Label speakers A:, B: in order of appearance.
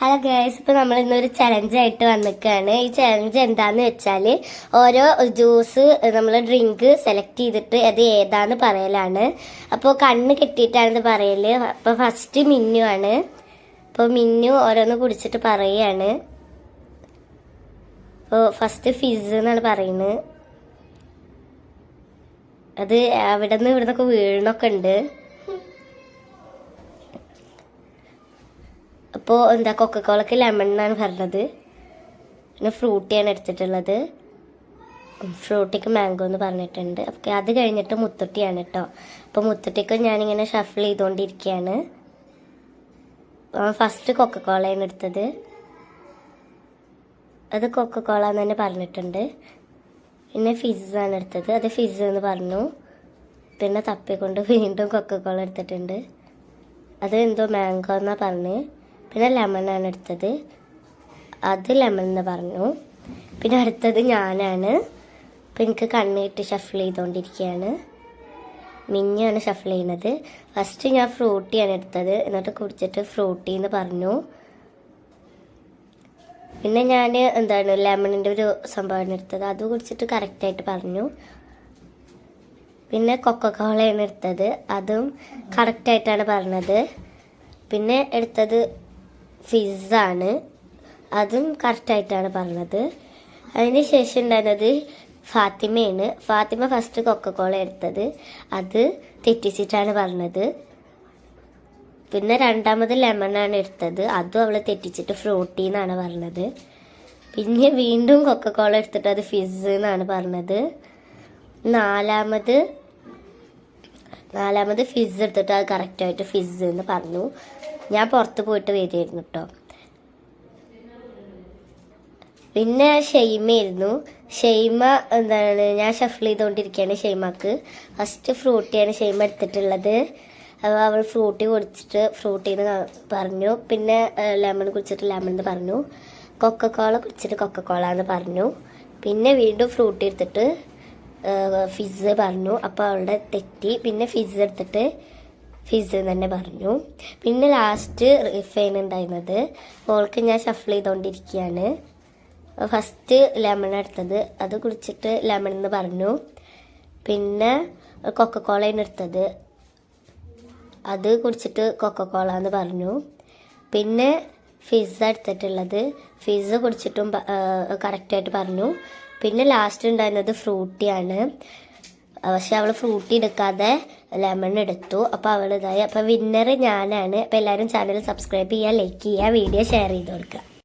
A: Hello girls ഇപ്പൊ നമ്മൾ ഇന്നൊരു ചലഞ്ച് ആയിട്ട് വന്നിക്കാണ്. ഈ ചലഞ്ച് എന്താന്ന് വെച്ചാൽ ഓരോ ജ്യൂസ് നമ്മൾ ഡ്രിങ്ക് സെലക്ട് ചെയ്തിട്ട് അത് ഏതാന്ന് പറയലാണ്. അപ്പോൾ കണ്ണ് കെട്ടിയിട്ടാണ് പറയൽ. അപ്പോൾ ഫസ്റ്റ് മിന്നു ആണ്. അപ്പോൾ മിന്നു ഓരോന്ന് കുടിച്ചിട്ട് പറയാണ്. അപ്പോൾ ഫസ്റ്റ് ഫിസ് എന്നാണ് പറയുന്നത് അത് അവിടെ നിന്ന് ഇവിടെ നിന്നൊക്കെ വീഴണൊക്കെ ഉണ്ട്. അപ്പോൾ എന്താ കൊക്കക്കോളക്ക് ലെമൺ എന്നാണ് പറഞ്ഞത്. പിന്നെ ഫ്രൂട്ടിയാണ് എടുത്തിട്ടുള്ളത്. ഫ്രൂട്ടിക്ക് മാംഗോ എന്ന് പറഞ്ഞിട്ടുണ്ട്. അപ്പോൾ അത് കഴിഞ്ഞിട്ട് മുത്തുട്ടിയാണ് കേട്ടോ അപ്പോൾ മുത്തുട്ടിക്ക് ഞാനിങ്ങനെ ഷഫിൾ ചെയ്തുകൊണ്ടിരിക്കുകയാണ് ഫസ്റ്റ് കൊക്കക്കോളയാണ് എടുത്തത്. അത് കൊക്കക്കോള എന്ന് തന്നെ പറഞ്ഞിട്ടുണ്ട്. പിന്നെ ഫിസാണ് എടുത്തത്. അത് ഫിസ് എന്ന് പറഞ്ഞു. പിന്നെ തപ്പിക്കൊണ്ട് വീണ്ടും കൊക്കക്കോള എടുത്തിട്ടുണ്ട്. അത് എന്തോ മാംഗോ എന്നാണ് പറഞ്ഞ്. പിന്നെ ലെമണാണ് എടുത്തത്. അത് ലെമൺ എന്ന് പറഞ്ഞു. പിന്നെ അടുത്തത് ഞാനാണ്. അപ്പം എനിക്ക് കണ്ണിട്ട് ഷഫിൾ ചെയ്തുകൊണ്ടിരിക്കുകയാണ് മിഞ്ഞാണ് ഷഫിൾ ചെയ്യുന്നത്. ഫസ്റ്റ് ഞാൻ ഫ്രൂട്ടിയാണ് എടുത്തത്. എന്നിട്ട് കുടിച്ചിട്ട് ഫ്രൂട്ടി എന്ന് പറഞ്ഞു. പിന്നെ ഞാൻ എന്താണ് ലെമണിന്റെ ഒരു സംഭവമാണ് എടുത്തത്. അത് കുടിച്ചിട്ട് കറക്റ്റായിട്ട് പറഞ്ഞു. പിന്നെ കൊക്കക്കോളയാണ് എടുത്തത്. അതും കറക്റ്റായിട്ടാണ് പറഞ്ഞത്. പിന്നെ എടുത്തത് ഫിസ്സാണ് അതും കറക്റ്റായിട്ടാണ് പറഞ്ഞത്. അതിന് ശേഷം ഉണ്ടായിരുന്നത് ഫാത്തിമയാണ്. ഫാത്തിമ ഫസ്റ്റ് കൊക്കക്കോള എടുത്തത്. അത് തെറ്റിച്ചിട്ടാണ് പറഞ്ഞത്. പിന്നെ രണ്ടാമത് ലെമണാണ് എടുത്തത്. അതും അവൾ തെറ്റിച്ചിട്ട് ഫ്രൂട്ടി എന്നാണ് പറഞ്ഞത്. പിന്നെ വീണ്ടും കൊക്കക്കോള എടുത്തിട്ട് അത് ഫിസ് എന്നാണ് പറഞ്ഞത്. നാലാമത് നാലാമത് ഫിസ് എടുത്തിട്ട് അത് കറക്റ്റായിട്ട് ഫിസ് എന്ന് പറഞ്ഞു. ഞാൻ പുറത്ത് പോയിട്ട് വരികയായിരുന്നു കേട്ടോ പിന്നെ ഷെയ്മയായിരുന്നു. ഷെയ്മ എന്താണ് ഞാൻ ഷഫിൾ ചെയ്തുകൊണ്ടിരിക്കുകയാണ് ഷെയ്മക്ക്. ഫസ്റ്റ് ഫ്രൂട്ടിയാണ് ഷെയ്മ എടുത്തിട്ടുള്ളത്. അപ്പോൾ അവൾ ഫ്രൂട്ടി കുടിച്ചിട്ട് ഫ്രൂട്ടി എന്ന് പറഞ്ഞു. പിന്നെ ലെമൺ കുടിച്ചിട്ട് ലെമൺ എന്ന് പറഞ്ഞു. കൊക്കക്കോള കുടിച്ചിട്ട് കോള എന്ന് പറഞ്ഞു. പിന്നെ വീണ്ടും ഫ്രൂട്ടി എടുത്തിട്ട് ഫിസ് പറഞ്ഞു. അപ്പോൾ അവളുടെ തെറ്റി. പിന്നെ ഫിസ് എടുത്തിട്ട് ഫിസ് തന്നെ പറഞ്ഞു. പിന്നെ ലാസ്റ്റ് റിഫൈൻ ഉണ്ടായിരുന്നത്. ഓൾക്ക് ഞാൻ ഷഫിൾ ചെയ്തുകൊണ്ടിരിക്കുകയാണ് ഫസ്റ്റ് ലെമൺ എടുത്തത്. അത് കുടിച്ചിട്ട് ലെമൺ എന്ന് പറഞ്ഞു. പിന്നെ കൊക്കക്കോളയാണ് എടുത്തത്. അത് കുടിച്ചിട്ട് കൊക്കക്കോള എന്ന് പറഞ്ഞു. പിന്നെ ഫിസ് എടുത്തിട്ടുള്ളത്. ഫിസ് കുടിച്ചിട്ടും കറക്റ്റായിട്ട് പറഞ്ഞു. പിന്നെ ലാസ്റ്റ് ഉണ്ടായിരുന്നത് ഫ്രൂട്ടിയാണ് പക്ഷെ അവൾ ഫ്രൂട്ടി എടുക്കാതെ ലെമൺ എടുത്തു. അപ്പോൾ അവളിതായി. അപ്പോൾ വിന്നർ ഞാനാണ്. അപ്പോൾ എല്ലാവരും ചാനൽ സബ്സ്ക്രൈബ് ചെയ്യുക ലൈക്ക് ചെയ്യുക വീഡിയോ ഷെയർ ചെയ്ത് കൊടുക്കുക.